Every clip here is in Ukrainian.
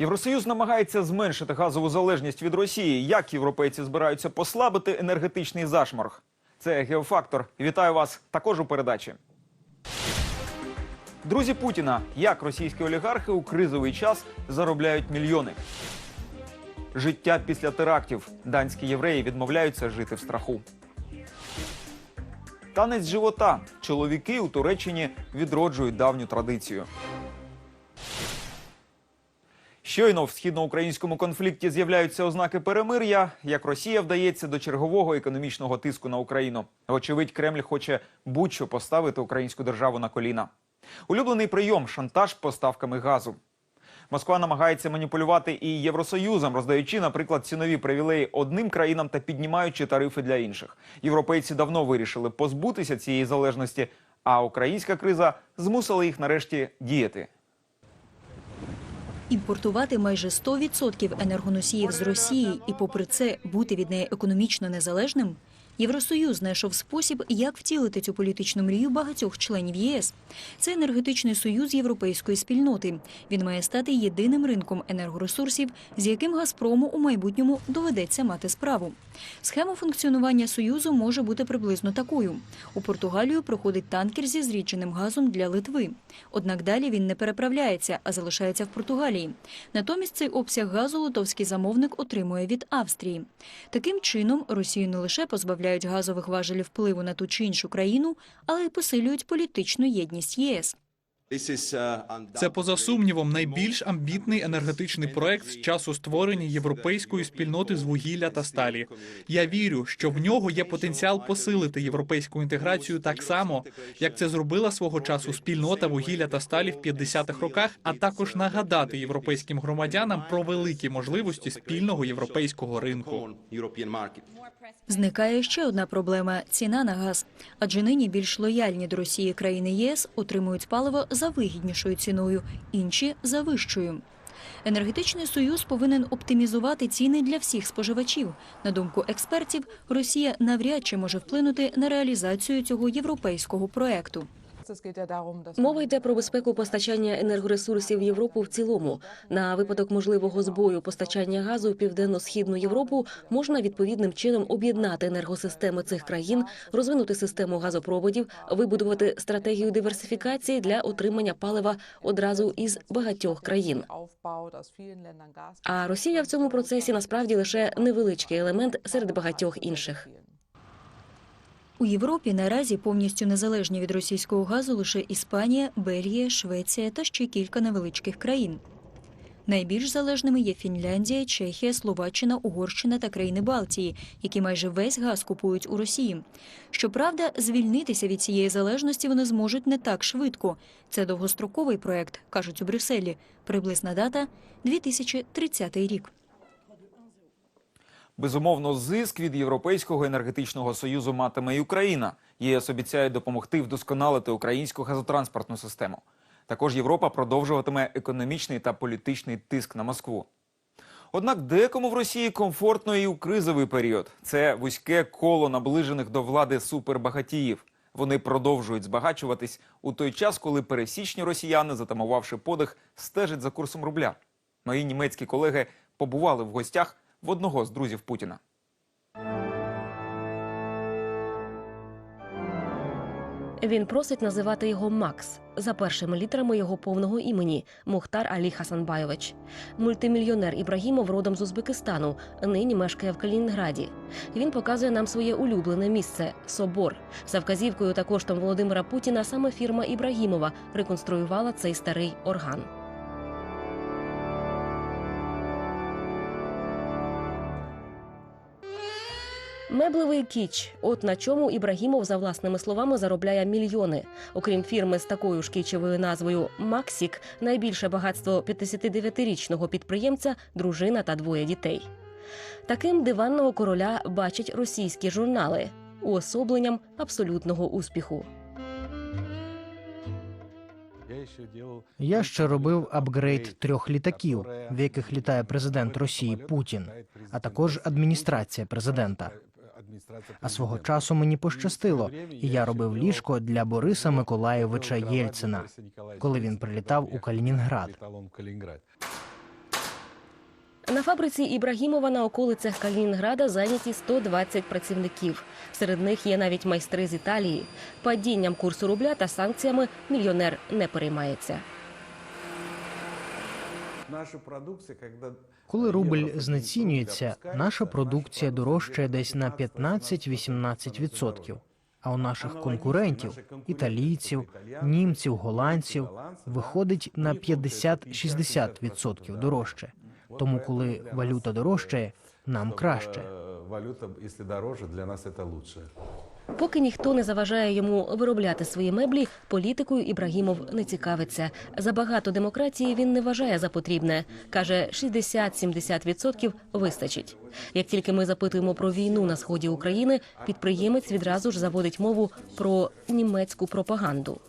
Євросоюз намагається зменшити газову залежність від Росії. Як європейці збираються послабити енергетичний зашморг? Це геофактор. Вітаю вас також у передачі. Друзі Путіна, як російські олігархи у кризовий час заробляють мільйони. Життя після терактів. Данські євреї відмовляються жити в страху. Танець живота. Чоловіки у Туреччині відроджують давню традицію. Щойно в східноукраїнському конфлікті з'являються ознаки перемир'я, як Росія вдається до чергового економічного тиску на Україну. Вочевидь, Кремль хоче будь-що поставити українську державу на коліна. Улюблений прийом шантаж поставками газу. Москва намагається маніпулювати і Євросоюзом, роздаючи, наприклад, цінові привілеї одним країнам та піднімаючи тарифи для інших. Європейці давно вирішили позбутися цієї залежності, а українська криза змусила їх нарешті діяти. Імпортувати майже 100% енергоносіїв з Росії і, попри це, бути від неї економічно незалежним. Євросоюз знайшов спосіб, як втілити цю політичну мрію багатьох членів ЄС. Це енергетичний союз європейської спільноти. Він має стати єдиним ринком енергоресурсів, з яким Газпрому у майбутньому доведеться мати справу. Схема функціонування союзу може бути приблизно такою: у Португалію проходить танкер зі зрідженим газом для Литви. Однак далі він не переправляється, а залишається в Португалії. Натомість цей обсяг газу литовський замовник отримує від Австрії. Таким чином Росію не лише позбавляють газових важелів впливу на ту чи іншу країну, але й посилюють політичну єдність ЄС. Це поза сумнівом найбільш амбітний енергетичний проект з часу створення європейської спільноти з вугілля та сталі. Я вірю, що в нього є потенціал посилити європейську інтеграцію так само, як це зробила свого часу спільнота вугілля та сталі в 50-х роках, а також нагадати європейським громадянам про великі можливості спільного європейського ринку. Зникає ще одна проблема ціна на газ. Адже нині більш лояльні до Росії країни ЄС отримують паливо за вигіднішою ціною, інші за вищою. Енергетичний союз повинен оптимізувати ціни для всіх споживачів. На думку експертів, Росія навряд чи може вплинути на реалізацію цього європейського проекту. Мова йде про безпеку постачання енергоресурсів Європу в цілому. На випадок можливого збою постачання газу в південно-східну Європу можна відповідним чином об'єднати енергосистеми цих країн, розвинути систему газопроводів, вибудувати стратегію диверсифікації для отримання палива одразу із багатьох країн. А Росія в цьому процесі насправді лише невеличкий елемент серед багатьох інших. У Європі наразі повністю незалежні від російського газу лише Іспанія, Бельгія, Швеція та ще кілька невеличких країн. Найбільш залежними є Фінляндія, Чехія, Словаччина, Угорщина та країни Балтії, які майже весь газ купують у Росії. Щоправда, звільнитися від цієї залежності вони зможуть не так швидко. Це довгостроковий проект, кажуть у Брюсселі. Приблизна дата 2030 рік. Безумовно, зиск від Європейського енергетичного союзу матиме і Україна. ЄС обіцяє допомогти вдосконалити українську газотранспортну систему. Також Європа продовжуватиме економічний та політичний тиск на Москву. Однак декому в Росії комфортно і у кризовий період. Це вузьке коло наближених до влади супербагатіїв. Вони продовжують збагачуватись у той час, коли пересічні росіяни, затамувавши подих, стежать за курсом рубля. Мої німецькі колеги побували в гостях в одного з друзів Путіна. Він просить називати його Макс за першими літерами його повного імені Мухтар Алі Хасанбайович. Мультимільйонер Ібрагімов родом з Узбекистану. Нині мешкає в Калінінграді. Він показує нам своє улюблене місце собор. За вказівкою та коштом Володимира Путіна саме фірма Ібрагімова реконструювала цей старий орган. Меблевий кіч. От на чому Ібрагімов, за власними словами, заробляє мільйони. Окрім фірми з такою ж кічевою назвою Максік, найбільше багатство 59-річного підприємця дружина та двоє дітей. Таким диванного короля бачать російські журнали уособленням абсолютного успіху. Я ще робив апгрейд трьох літаків, в яких літає президент Росії Путін, а також адміністрація президента. А свого часу мені пощастило, і я робив ліжко для Бориса Миколаєвича Єльцина, коли він прилітав у Калінінград. На фабриці Ібрагімова на околицях Калінінграда зайняті 120 працівників. Серед них є навіть майстри з Італії. Падінням курсу рубля та санкціями мільйонер не переймається. Коли рубль знецінюється, наша продукція дорожчає десь на 15-18%. А у наших конкурентів, італійців, німців, голландців, виходить на 50-60% дорожче. Тому, коли валюта дорожчає, нам краще. Э, Валюта, если дороже, для нас это лучше. Поки ніхто не заважає йому виробляти свої меблі, політикою Ібрагімов не цікавиться. Забагато демократії він не вважає за потрібне. Каже, 60-70% вистачить. Як тільки ми запитуємо про війну на сході України, підприємець відразу ж заводить мову про німецьку пропаганду.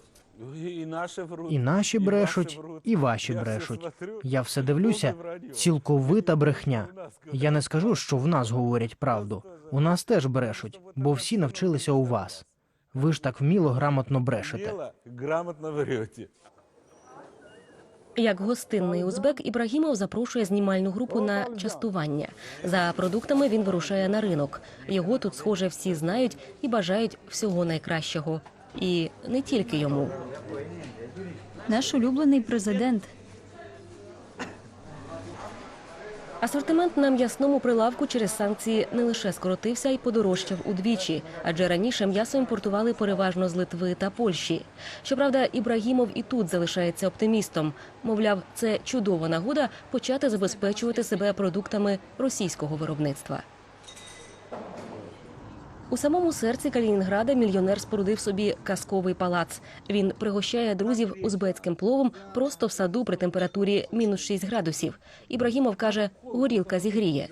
І наші брешуть, і ваші брешуть. Я все дивлюся. Цілковита брехня. Я не скажу, що в нас говорять правду. У нас теж брешуть, бо всі навчилися у вас. Ви ж так вміло грамотно брешете. Як гостинний узбек Ібрагімов запрошує знімальну групу на частування. За продуктами він вирушає на ринок. Його тут, схоже, всі знають і бажають всього найкращого. І не тільки йому. Наш улюблений президент. Асортимент на м'ясному прилавку через санкції не лише скоротився й подорожчав удвічі, адже раніше м'ясо імпортували переважно з Литви та Польщі. Щоправда, Ібрагімов і тут залишається оптимістом. Мовляв, це чудова нагода почати забезпечувати себе продуктами російського виробництва. У самому серці Калінінграда мільйонер спорудив собі казковий палац. Він пригощає друзів узбецьким пловом просто в саду при температурі мінус 6 градусів. Ібрагімов каже, горілка зігріє.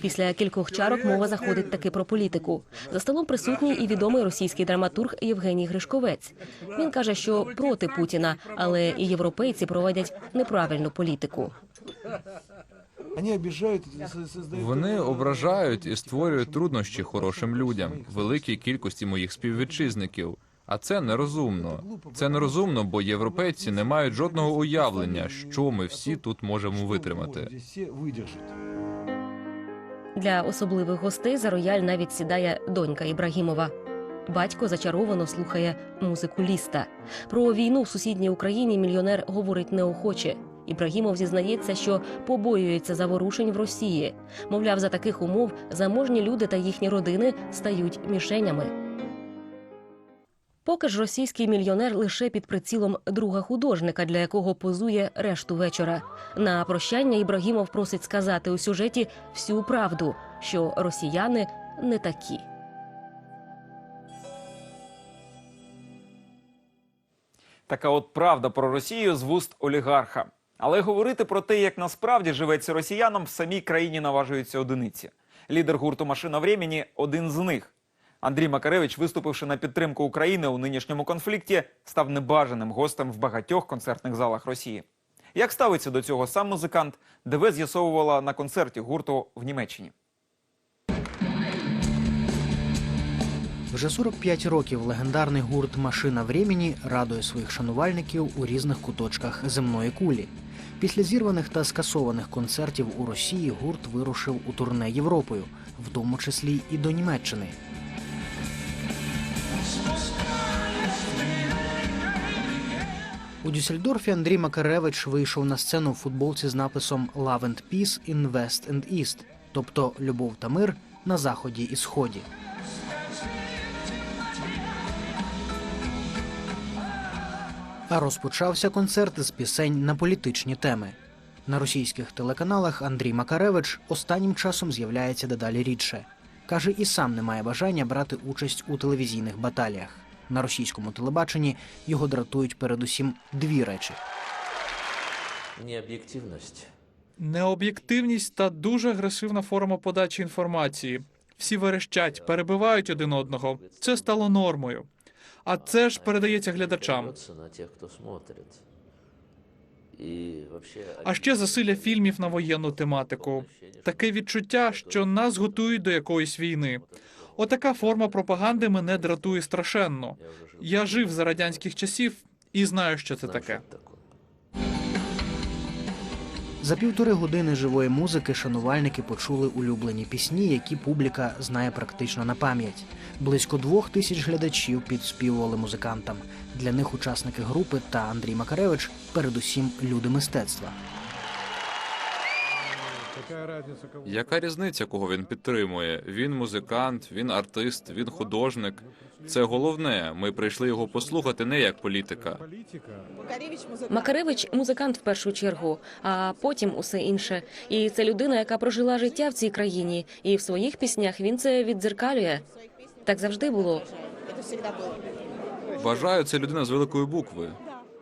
Після кількох чарок мова заходить таки про політику. За столом присутній і відомий російський драматург Євгеній Гришковець. Він каже, що проти Путіна, але і європейці проводять неправильну політику. Вони ображають і створюють труднощі хорошим людям, великій кількості моїх співвітчизників. А це нерозумно. Це нерозумно, бо європейці не мають жодного уявлення, що ми всі тут можемо витримати. Для особливих гостей за рояль навіть сідає донька Ібрагімова. Батько зачаровано слухає музику ліста. Про війну в сусідній Україні мільйонер говорить неохоче. Ібрагімов зізнається, що побоюється заворушень в Росії. Мовляв, за таких умов заможні люди та їхні родини стають мішенями. Поки ж російський мільйонер лише під прицілом друга художника, для якого позує решту вечора. На прощання Ібрагімов просить сказати у сюжеті всю правду, що росіяни не такі. Така от правда про Росію з вуст олігарха. Але говорити про те, як насправді живеться росіянам, в самій країні наважуються одиниці. Лідер гурту Машина времени один з них. Андрій Макаревич, виступивши на підтримку України у нинішньому конфлікті, став небажаним гостем в багатьох концертних залах Росії. Як ставиться до цього сам музикант, ДВ з'ясовувала на концерті гурту в Німеччині. Вже 45 років легендарний гурт Машина времені радує своїх шанувальників у різних куточках земної кулі. Після зірваних та скасованих концертів у Росії гурт вирушив у турне Європою, в тому числі і до Німеччини. У Дюссельдорфі Андрій Макаревич вийшов на сцену в футболці з написом «Love and Peace in West and East», тобто любов та мир на заході і сході. А розпочався концерт з пісень на політичні теми. На російських телеканалах Андрій Макаревич останнім часом з'являється дедалі рідше. Каже, і сам не має бажання брати участь у телевізійних баталіях. На російському телебаченні його дратують передусім дві речі. необ'єктивність. Необ'єктивність та дуже агресивна форма подачі інформації. Всі верещать, перебивають один одного. Це стало нормою. А це ж передається глядачам. А ще засилля фільмів на воєнну тематику. Таке відчуття, що нас готують до якоїсь війни. Отака форма пропаганди мене дратує страшенно. Я жив за радянських часів і знаю, що це таке. За півтори години живої музики шанувальники почули улюблені пісні, які публіка знає практично на пам'ять. Близько двох тисяч глядачів підспівували музикантам. Для них учасники групи та Андрій Макаревич передусім люди мистецтва. Яка різниця, кого він підтримує? Він музикант, він артист, він художник. Це головне. Ми прийшли його послухати не як політика. Макаревич музикант в першу чергу, а потім усе інше. І це людина, яка прожила життя в цій країні, і в своїх піснях він це віддзеркалює. Так завжди було. Вважаю, це людина з великої букви.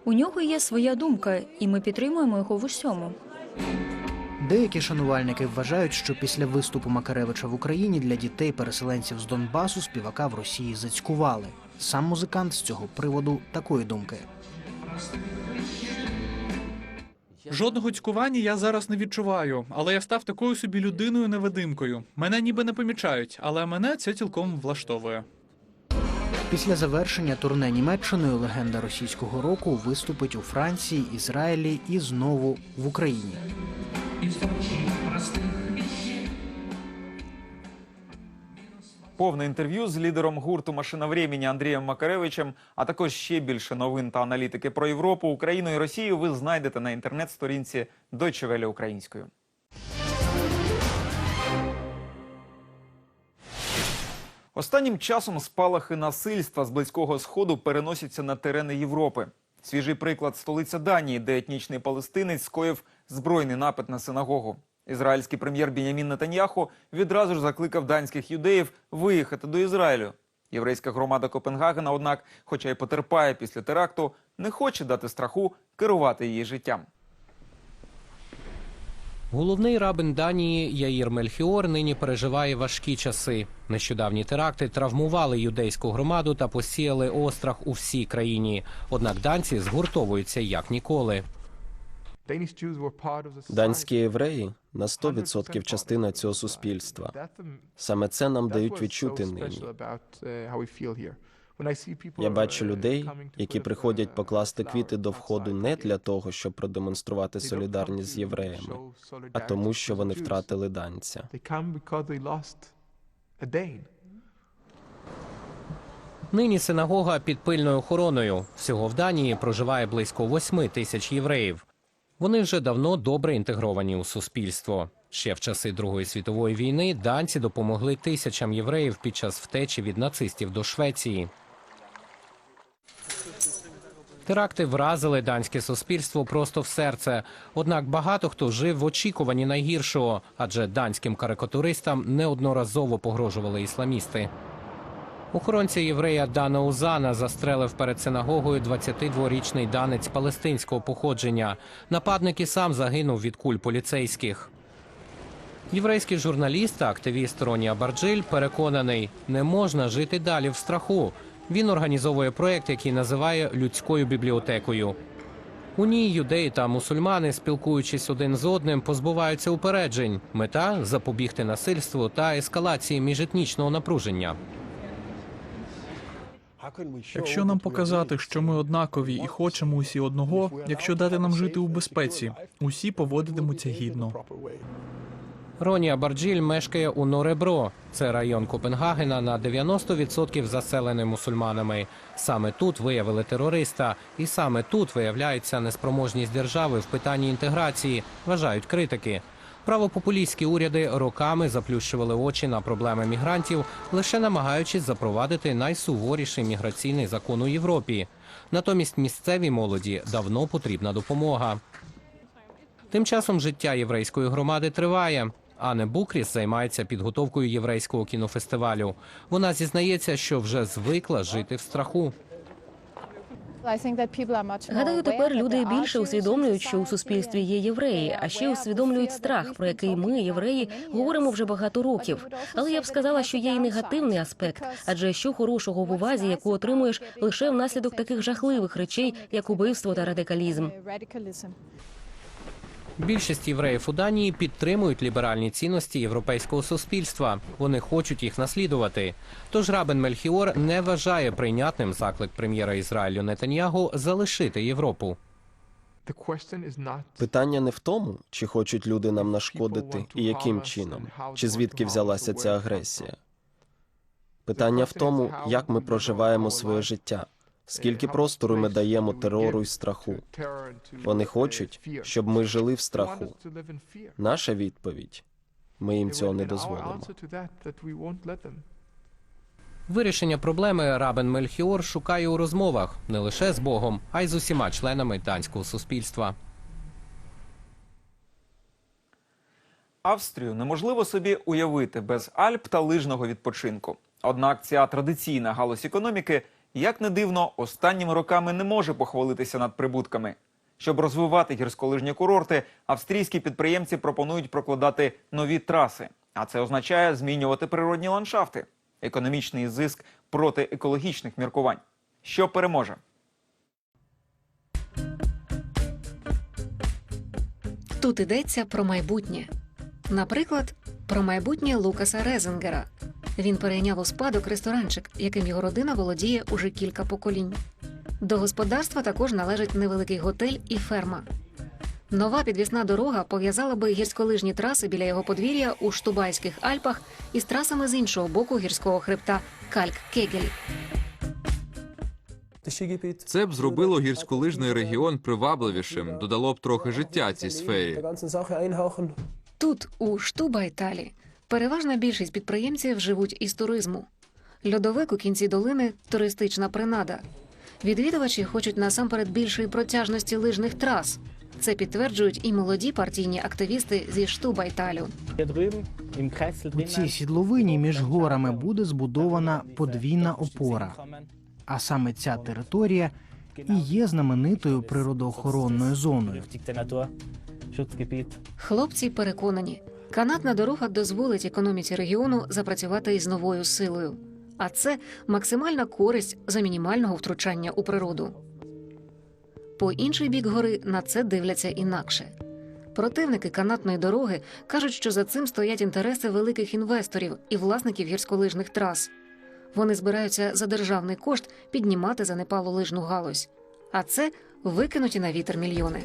У нього є своя думка, і ми підтримуємо його в усьому. Деякі шанувальники вважають, що після виступу Макаревича в Україні для дітей-переселенців з Донбасу співака в Росії зацькували. Сам музикант з цього приводу такої думки. Жодного цькування я зараз не відчуваю, але я став такою собі людиною невидимкою. Мене ніби не помічають, але мене це цілком влаштовує. Після завершення турне Німеччиною легенда російського року виступить у Франції, Ізраїлі і знову в Україні. Повне інтерв'ю з лідером гурту Машина времени Андрієм Макаревичем, а також ще більше новин та аналітики про Європу, Україну і Росію ви знайдете на інтернет-сторінці Deutsche Welle українською. Останнім часом спалахи насильства з близького сходу переносяться на терени Європи. Свіжий приклад столиця Данії, де етнічний палестинець скоїв збройний напад на синагогу. Ізраїльський прем'єр Бінямін Нетаньяху відразу ж закликав данських юдеїв виїхати до Ізраїлю. Єврейська громада Копенгагена, однак, хоча й потерпає після теракту, не хоче дати страху керувати її життям. Головний рабин Данії Яїр Мельхіор нині переживає важкі часи. Нещодавні теракти травмували юдейську громаду та посіяли острах у всій країні. Однак данці згуртовуються як ніколи. Данські євреї на 100% частина цього суспільства. Саме це нам дають відчути нині. Я бачу людей, які приходять покласти квіти до входу не для того, щоб продемонструвати солідарність з євреями, а тому, що вони втратили данця. Нині синагога під пильною охороною. Всього в Данії проживає близько восьми тисяч євреїв. Вони вже давно добре інтегровані у суспільство. Ще в часи Другої світової війни данці допомогли тисячам євреїв під час втечі від нацистів до Швеції. Теракти вразили данське суспільство просто в серце. Однак багато хто жив в очікуванні найгіршого, адже данським карикатуристам неодноразово погрожували ісламісти. Охоронця єврея Дана Узана застрелив перед синагогою 22-річний данець палестинського походження. Нападник і сам загинув від куль поліцейських. Єврейський журналіст та активіст Роні Абарджиль переконаний, не можна жити далі в страху. Він організовує проект, який називає людською бібліотекою. У ній юдеї та мусульмани, спілкуючись один з одним, позбуваються упереджень. Мета запобігти насильству та ескалації міжетнічного напруження. Якщо нам показати, що ми однакові і хочемо усі одного, якщо дати нам жити у безпеці, усі поводитимуться гідно. Роні Абарджиль мешкає у Норебро. Це район Копенгагена на 90% заселений мусульманами. Саме тут виявили терориста, і саме тут виявляється неспроможність держави в питанні інтеграції, вважають критики. Правопопулістські уряди роками заплющували очі на проблеми мігрантів, лише намагаючись запровадити найсуворіший міграційний закон у Європі. Натомість місцевій молоді давно потрібна допомога. Тим часом життя єврейської громади триває. Анне Букріс займається підготовкою єврейського кінофестивалю. Вона зізнається, що вже звикла жити в страху. Гадаю, тепер люди більше усвідомлюють, що у суспільстві є євреї, а ще усвідомлюють страх, про який ми, євреї, говоримо вже багато років. Але я б сказала, що є і негативний аспект, адже що хорошого в увазі, яку отримуєш лише внаслідок таких жахливих речей, як убивство та радикалізм. Більшість євреїв у Данії підтримують ліберальні цінності європейського суспільства. Вони хочуть їх наслідувати. Тож Рабен Мельхіор не вважає прийнятним заклик прем'єра Ізраїлю Нетаньягу залишити Європу. Питання не в тому, чи хочуть люди нам нашкодити і яким чином, чи звідки взялася ця агресія. Питання в тому, як ми проживаємо своє життя, скільки простору ми даємо терору і страху. Вони хочуть, щоб ми жили в страху. Наша відповідь ми їм цього не дозволимо. Вирішення проблеми Рабен Мельхіор шукає у розмовах не лише з Богом, а й з усіма членами данського суспільства. Австрію неможливо собі уявити без Альп та лижного відпочинку. Однак ця традиційна галузь економіки, як не дивно, останніми роками не може похвалитися над прибутками. Щоб розвивати гірськолижні курорти, австрійські підприємці пропонують прокладати нові траси. А це означає змінювати природні ландшафти. Економічний зиск проти екологічних міркувань. Що переможе? Тут йдеться про майбутнє. Наприклад, про майбутнє Лукаса Резенгера. Він перейняв у спадок ресторанчик, яким його родина володіє уже кілька поколінь. До господарства також належить невеликий готель і ферма. Нова підвісна дорога пов'язала би гірськолижні траси біля його подвір'я у Штубайських Альпах із трасами з іншого боку гірського хребта Кальк-Кегель. Це б зробило гірськолижний регіон привабливішим, додало б трохи життя цій сфері. Тут, у Штубайталі, переважна більшість підприємців живуть із туризму. Льодовик у кінці долини туристична принада. Відвідувачі хочуть насамперед більшої протяжності лижних трас. Це підтверджують і молоді партійні активісти зі Штубайталю. У цій сідловині між горами буде збудована подвійна опора. А саме ця територія і є знаменитою природоохоронною зоною. Хлопці переконані, канатна дорога дозволить економіці регіону запрацювати із новою силою. А це максимальна користь за мінімального втручання у природу. По інший бік гори на це дивляться інакше. Противники канатної дороги кажуть, що за цим стоять інтереси великих інвесторів і власників гірськолижних трас. Вони збираються за державний кошт піднімати занепалу лижну галузь. А це викинуті на вітер мільйони.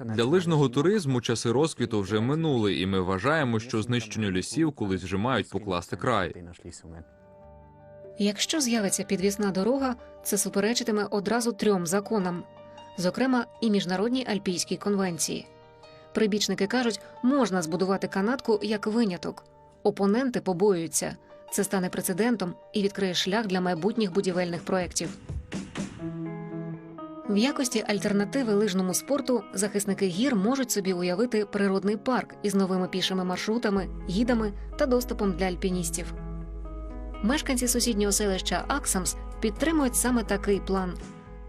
Для лижного туризму часи розквіту вже минули, і ми вважаємо, що знищенню лісів колись вже мають покласти край. Якщо з'явиться підвісна дорога, це суперечитиме одразу трьом законам, зокрема і міжнародній альпійській конвенції. Прибічники кажуть, можна збудувати канатку як виняток. Опоненти побоюються. Це стане прецедентом і відкриє шлях для майбутніх будівельних проєктів. В якості альтернативи лижному спорту захисники гір можуть собі уявити природний парк із новими пішими маршрутами, гідами та доступом для альпіністів. Мешканці сусіднього селища Аксамс підтримують саме такий план.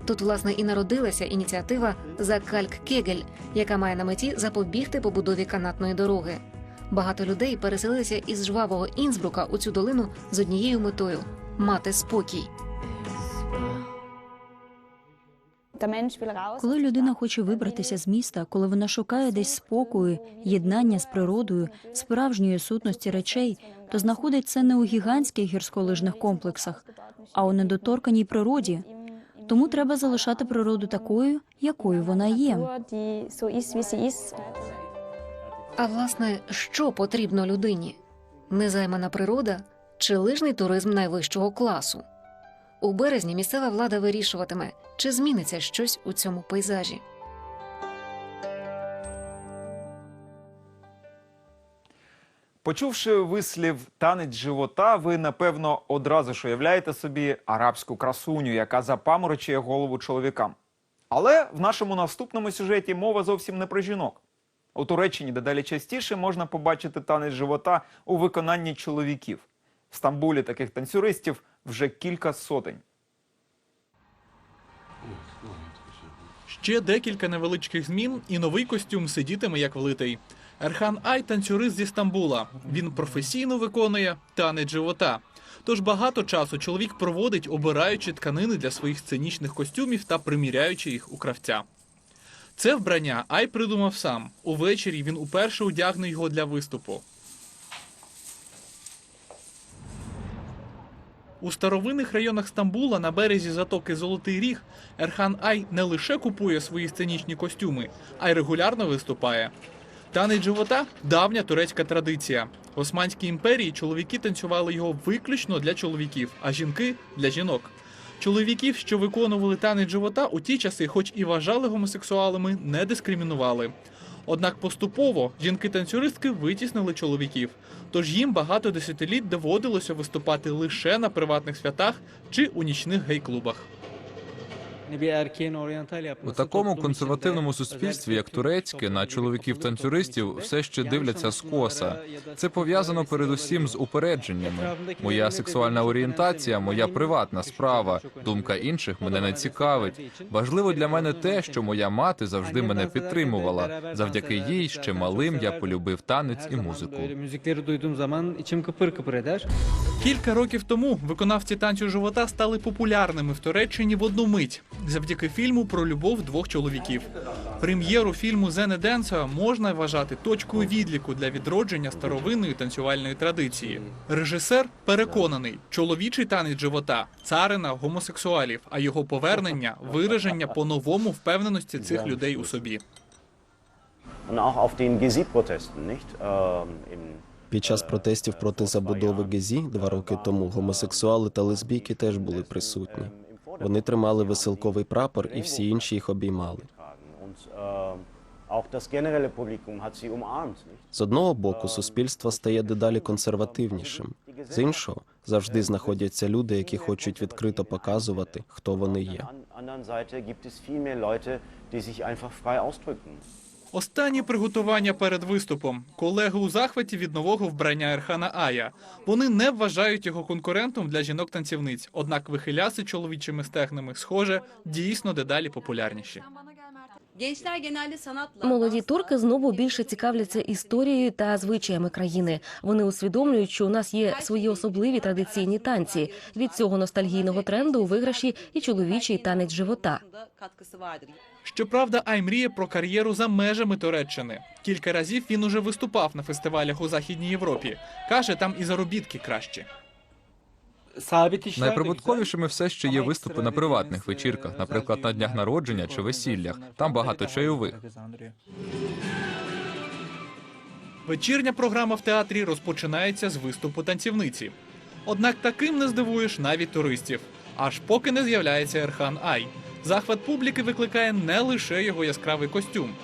Тут, власне, і народилася ініціатива за Кальк Кегель, яка має на меті запобігти побудові канатної дороги. Багато людей переселилися із жвавого Інсбрука у цю долину з однією метою мати спокій. Коли людина хоче вибратися з міста, коли вона шукає десь спокою, єднання з природою, справжньої сутності речей, то знаходить це не у гігантських гірськолижних комплексах, а у недоторканій природі. Тому треба залишати природу такою, якою вона є. А власне, що потрібно людині? Незаймана природа чи лижний туризм найвищого класу? У березні місцева влада вирішуватиме, чи зміниться щось у цьому пейзажі. Почувши вислів танець живота, ви напевно одразу ж уявляєте собі арабську красуню, яка запаморочує голову чоловікам. Але в нашому наступному сюжеті мова зовсім не про жінок. У Туреччині дедалі частіше можна побачити танець живота у виконанні чоловіків. В Стамбулі таких танцюристів вже кілька сотень. Ще декілька невеличких змін, і новий костюм сидітиме як влитий. Ерхан Ай танцюрист зі Стамбула. Він професійно виконує танець живота. Тож багато часу чоловік проводить, обираючи тканини для своїх сценічних костюмів та приміряючи їх у кравця. Це вбрання Ай придумав сам. Увечері він уперше одягне його для виступу. У старовинних районах Стамбула на березі затоки Золотий Ріг Ерхан Ай не лише купує свої сценічні костюми, а й регулярно виступає. Танець живота давня турецька традиція. В Османській імперії чоловіки танцювали його виключно для чоловіків, а жінки для жінок. Чоловіків, що виконували танець живота, у ті часи, хоч і вважали гомосексуалами, не дискримінували. Однак поступово жінки-танцюристки витіснили чоловіків, тож їм багато десятиліть доводилося виступати лише на приватних святах чи у нічних гей-клубах. У такому консервативному суспільстві, як турецьке, на чоловіків-танцюристів все ще дивляться скоса. Це пов'язано передусім з упередженнями. Моя сексуальна орієнтація, моя приватна справа. Думка інших мене не цікавить. Важливо для мене те, що моя мати завжди мене підтримувала. Завдяки їй ще малим я полюбив танець і музику. Кілька років тому виконавці танцю живота стали популярними в Туреччині в одну мить завдяки фільму про любов двох чоловіків. Прем'єру фільму Зене Денсо можна вважати точкою відліку для відродження старовинної танцювальної традиції. Режисер переконаний, чоловічий танець живота царина гомосексуалів, а його повернення вираження по-новому впевненості цих людей у собі. Und auch auf den Gezi-Protesten, nicht? Ähm, Під час протестів проти забудови Гезі два роки тому гомосексуали та лесбійки теж були присутні. Вони тримали веселковий прапор, і всі інші їх обіймали. З одного боку, суспільство стає дедалі консервативнішим. З іншого, завжди знаходяться люди, які хочуть відкрито показувати, хто вони є. Останні приготування перед виступом. Колеги у захваті від нового вбрання Ерхана Ая. Вони не вважають його конкурентом для жінок-танцівниць. Однак вихиляси чоловічими стегнами, схоже, дійсно дедалі популярніші. Молоді турки знову більше цікавляться історією та звичаями країни. Вони усвідомлюють, що у нас є свої особливі традиційні танці. Від цього ностальгійного тренду у виграші і чоловічий танець живота. Щоправда, Ай мріє про кар'єру за межами Туреччини. Кілька разів він уже виступав на фестивалях у Західній Європі. Каже, там і заробітки кращі. Найприбутковішими все ще є виступи на приватних вечірках, наприклад, на днях народження чи весіллях. Там багато чайових. Вечірня програма в театрі розпочинається з виступу танцівниці. Однак таким не здивуєш навіть туристів, аж поки не з'являється Ерхан Ай. Захват публіки викликає не лише його яскравий костюм.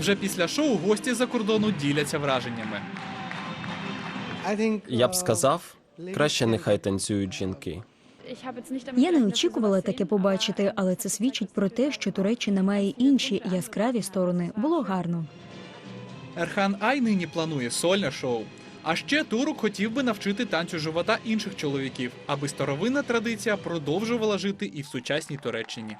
Вже після шоу гості за кордону діляться враженнями. Я б сказав, краще нехай танцюють жінки. Я не очікувала таке побачити, але це свідчить про те, що Туреччина має інші яскраві сторони. Було гарно. Ерхан Ай нині планує сольне шоу. А ще Турук хотів би навчити танцю живота інших чоловіків, аби старовинна традиція продовжувала жити і в сучасній Туреччині.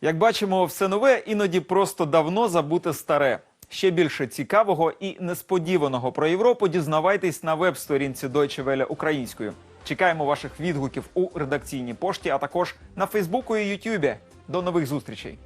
Як бачимо, все нове іноді просто давно забуте старе. Ще більше цікавого і несподіваного про Європу дізнавайтесь на веб-сторінці Deutsche Welle українською. Чекаємо ваших відгуків у редакційній пошті, а також на Фейсбуку і Ютубі. До нових зустрічей!